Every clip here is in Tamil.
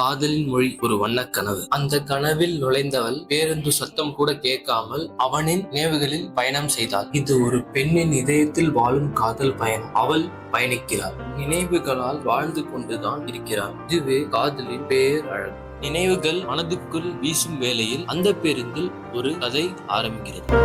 காதலின் மொழி ஒரு வண்ண கனவு. அந்த கனவில் நுழைந்தவள் பேருந்து சத்தம் கூட கேட்காமல் அவனின் நினைவுகளில் பயணம் செய்தாள். இது ஒரு பெண்ணின் இதயத்தில் வாழும் காதல் பயணம். அவள் பயணிக்கிறாள். நினைவுகளால் வாழ்ந்து கொண்டுதான் இருக்கிறாள். இதுவே காதலின் பேர் அழகு நினைவுகள் மனதுக்குள் வீசும் வேளையில் அந்த பேருந்தில் ஒரு கதை ஆரம்பிக்கிறது.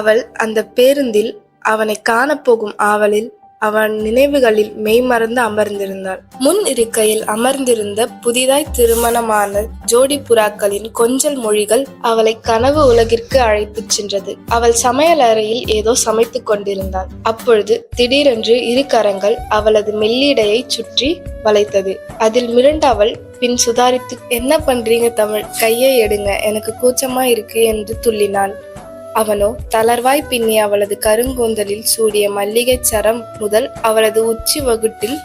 அவள் அந்த பேருந்தில் அவனை காணப்போகும் ஆவலில் அவன் நினைவுகளில் மெய்மறந்து அமர்ந்திருந்தாள். முன் இருக்கையில் அமர்ந்திருந்த புதிதாய் திருமணமான ஜோடி புறாக்களின் கொஞ்சல் மொழிகள் அவளை கனவு உலகிற்கு அழைத்துச் சென்றது. அவள் சமையல் அறையில் ஏதோ சமைத்துக் கொண்டிருந்தாள். அப்பொழுது திடீரென்று இரு கரங்கள் அவளது மெல்லிடையை சுற்றி வளைத்தது. அதில் மிரண்ட அவள் பின் சுதாரித்து என்ன பண்றீங்க தமிழ்? கையை எடுங்க எனக்கு கூச்சமா இருக்கு என்று துள்ளினாள். அவனோ தளர்வாய் பின்னி அவளது கருங்கூந்தலில் சூடிய மல்லிகைச் சரம் முதல் அவளது உச்சி வகுட்டில்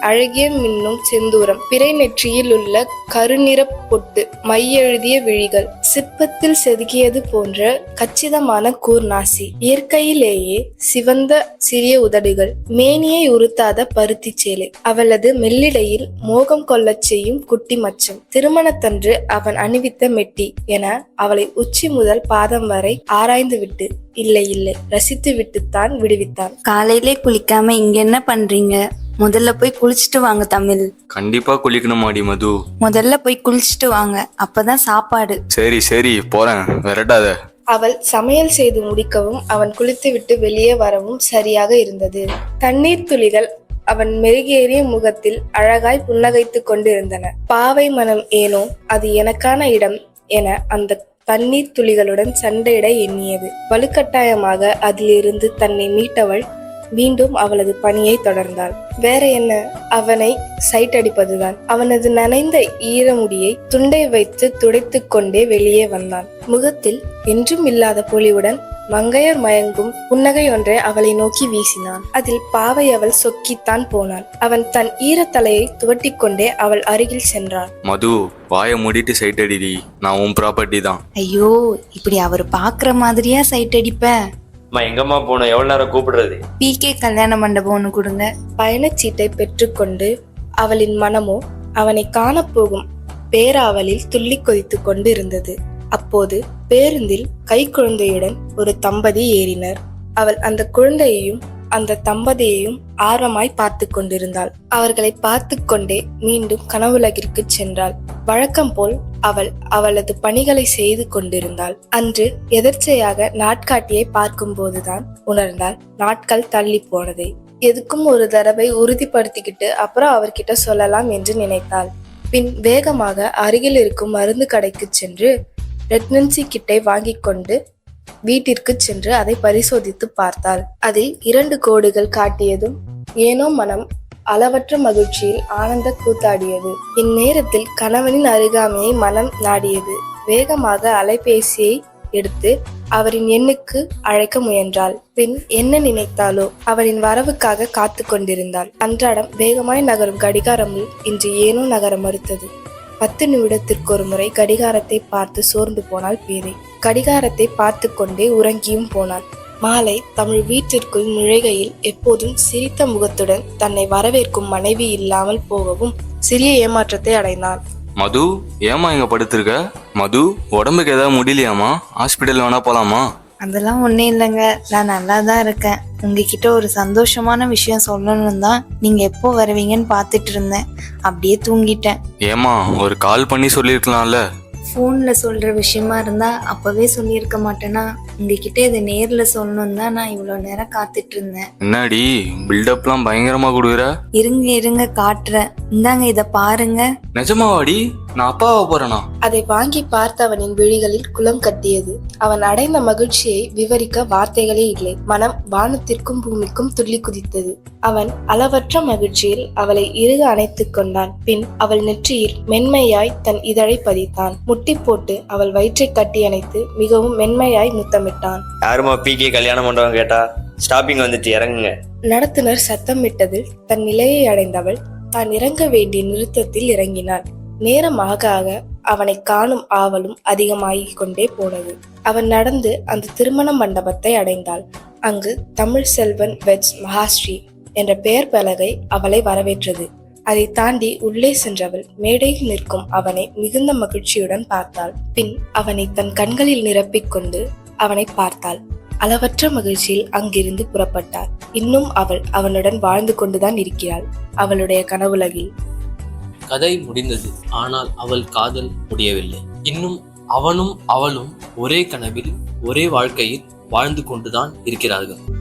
அழகிய மின்னும் செந்தூரம் பிறை நெற்றியில் உள்ள கருநிற பொட்டு மையெழுதிய விழிகள். சிற்பத்தில் செதுக்கியது போன்ற கச்சிதமான கூர்நாசி. இயற்கையிலேயே சிவந்த சிறிய உதடுகள் மேனியை உறுத்தாத பருத்திச் சேலை. அவளது மெல்லிடையில் மோகம் கொள்ளச் செய்யும் குட்டி மச்சம். திருமணத்தன்று அவன் அணிவித்த மெட்டி என அவளை உச்சி முதல் பாதம் வரை ஆராய்ந்துவிட்டு இல்லை இல்லை ரசித்து விட்டுத்தான் விடுவித்தான். காலையிலே குளிக்காம இங்க என்ன பண்றீங்க? முதல்ல போய் குளிச்சுட்டு வாங்க தமிழ். கண்டிப்பா குளிக்கணுமாடி மது. முதல்ல போய் குளிச்சுட்டு வாங்க. அப்பதான் சாப்பாடு. சரி சரி போறேன். விரட்டாத. அவள் சமையல் செய்து முடிக்கவும் அவன் குளித்துவிட்டு வெளியே வரவும் சரியாக இருந்தது. தண்ணீர் துளிகள் அவன் மெருகேறிய முகத்தில் அழகாய் புன்னகைத்துக் கொண்டிருந்தன. பாவை மனம் ஏனோ அது எனக்கான இடம் என அந்த தண்ணீர் துளிகளுடன் சண்டையிட எண்ணியது. வலுக்கட்டாயமாக அதிலிருந்து தன்னை மீட்டவள் மீண்டும் அவளது பணியை தொடர்ந்தாள். வேற என்ன? அவனை சைட் அடிப்பதுதான். அவனது நனைந்த ஈரமுடியை துண்டை வைத்து துடைத்துக் கொண்டே வெளியே வந்தான். முகத்தில் என்றும் இல்லாத பொலிவுடன் மங்கையர் மயங்கும் புன்னகை ஒன்றை அவளை நோக்கி வீசினான். அதில் பாவை அவள் சொக்கித்தான் போனாள். அவன் தன் ஈரத்தலையை துவட்டிக் கொண்டே அவள் அருகில் சென்றான் மது வாயை மூடிட்டு சைட் அடிடி. நான் உன் ப்ராப்பர்ட்டி தான். ஐயோ இப்படி அவர் பாக்குற மாதிரியா சைட் அடிப்ப? அம்மா எங்கம்மா போகணும்? எவ்வளோ நேரம் கூப்பிடுறது? பிகே கல்யாண மண்டபம் ஒன்று கொடுங்க. பயணச்சீட்டை பெற்றுக்கொண்டு அவளின் மனமோ அவனை காணப்போகும் பேராவலில் துள்ளி கொதித்து கொண்டு இருந்தது அப்போது பேருந்தில் கைக்குழந்தையுடன் ஒரு தம்பதி ஏறினர். அவள் அந்த குழந்தையையும் அந்த தம்பதியையும் ஆர்வமாய் பார்த்து கொண்டிருந்தாள். அவர்களை பார்த்து கொண்டே மீண்டும் கனவுலகிற்கு சென்றாள். வழக்கம் போல் அவள் அவளது பணிகளை செய்து கொண்டிருந்தாள். அன்று எதர்ச்சையாக நாட்காட்டியை பார்க்கும்போதுதான் உணர்ந்தாள். நாட்கள் தள்ளி போனதை. எதுக்கும் ஒரு தடவை உறுதிப்படுத்திக்கிட்டு அப்புறம் அவர்கிட்ட சொல்லலாம் என்று நினைத்தாள். பின் வேகமாக அருகில் இருக்கும் மருந்து கடைக்கு சென்று பிரெக்னன்சி கிட்டை வாங்கி கொண்டு வீட்டிற்கு சென்று அதை பரிசோதித்து பார்த்தாள். அதில் இரண்டு கோடுகள் காட்டியதும் ஏனோ மனம் அளவற்ற மகிழ்ச்சியில் ஆனந்த கூத்தாடியது. இந்நேரத்தில் கணவனின் அருகாமையை மனம் நாடியது. வேகமாக அலைபேசியை எடுத்து அவரின் எண்ணுக்கு அழைக்க முயன்றாள். பின் என்ன நினைத்தாலோ அவரின் வரவுக்காக காத்து கொண்டிருந்தாள். அன்றாடம் வேகமாய் நகரும் கடிகாரமுள் இன்று ஏனோ நகர மறுத்தது. பத்து நிமிடத்திற்கு ஒரு முறை கடிகாரத்தை பார்த்து சோர்ந்து போனாள் பேதை. கடிகாரத்தை பார்த்து கொண்டே உறங்கியும் போனாள் மாலை தமிழ் வீட்டிற்குள் நுழைகையில் எப்போதும் சிரித்த முகத்துடன் தன்னை வரவேற்கும் மனைவி இல்லாமல் போகவும் சிறிய ஏமாற்றத்தை அடைந்தான். மது ஏமா இங்க படுத்திருக்க? மது உடம்புக்கு ஏதாவது முடியலையாமா ஹாஸ்பிட்டல் வேணா போலாமா அதெல்லாம் ஒன்றும் இல்லைங்க. நான் நல்லா தான் இருக்கேன். உங்ககிட்ட ஒரு சந்தோஷமான விஷயம் சொல்லணும் தான் நீங்கள் எப்போ வருவீங்கன்னு பார்த்துட்டு இருந்தேன். அப்படியே தூங்கிட்டேன். ஏமா ஒரு கால் பண்ணி சொல்லியிருக்கலாம்ல. ஃபோனில் சொல்கிற விஷயமா இருந்தால் அப்போவே சொல்லியிருக்க மாட்டேனா? உங்ககிட்ட இதை நேரில் சொல்லணும் தான் நான் இவ்வளோ நேரம் காத்துட்டு இருந்தேன் என்னடி பில்டப்லாம் பயங்கரமா கொடுக்குற? இருங்க இருங்க காட்டுறேன். இந்தாங்க இதை பாருங்க. நிஜமாவாடி? நான் அப்பாவை போறேனா? அதை வாங்கி பார்த்த அவனின் விழிகளில் குளம் கட்டியது. அவன் அடைந்த மகிழ்ச்சியை விவரிக்க வார்த்தைகளே இல்லை. மனம் வானத்திற்கும் பூமிக்கும் துள்ளி குதித்தது. அவன் அளவற்ற மகிழ்ச்சியில் அவளை இறுக அணைத்துக் கொண்டான். பின் அவள் நெற்றியில் மென்மையாய் தன் இதழை பதித்தான். முட்டி போட்டு அவள் வயிற்றை கட்டி அணைத்து மிகவும் மென்மையாய் முத்தமிட்டான். யாரும்மா பிகே கல்யாண மண்டபம் கேட்டா? ஸ்டாப்பிங் வந்துட்டு இறங்குங்க. நடத்துனர் சத்தமிட்டதில் தன் நிலையை அடைந்தவள் தான் இறங்க வேண்டிய நிறுத்தத்தில் இறங்கினாள். நேரம் ஆக ஆக அவனை காணும் ஆவலும் அதிகமாகிக் கொண்டே போனது. அவன் நடந்து அந்த திருமண மண்டபத்தை அடைந்தாள். அங்கு தமிழ் செல்வன் வெட்ஸ் மகாஸ்ரீ என்ற பெயர் பலகை அவளை வரவேற்றது. அதை தாண்டி உள்ளே சென்றவள் மேடையில் நிற்கும் அவனை மிகுந்த மகிழ்ச்சியுடன் பார்த்தாள். பின் அவனை தன் கண்களில் நிரப்பிக்கொண்டு அவனை பார்த்தாள். அளவற்ற மகிழ்ச்சியில் அங்கிருந்து புறப்பட்டார் இன்னும் அவள் அவனுடன் வாழ்ந்து கொண்டுதான் இருக்கிறாள். அவளுடைய கனவுலகில். கதை முடிந்தது. ஆனால் அவள் காதல் முடியவில்லை. இன்னும் அவனும் அவளும் ஒரே கனவில் ஒரே வாழ்க்கையில் வாழ்ந்து கொண்டுதான் இருக்கிறார்கள்.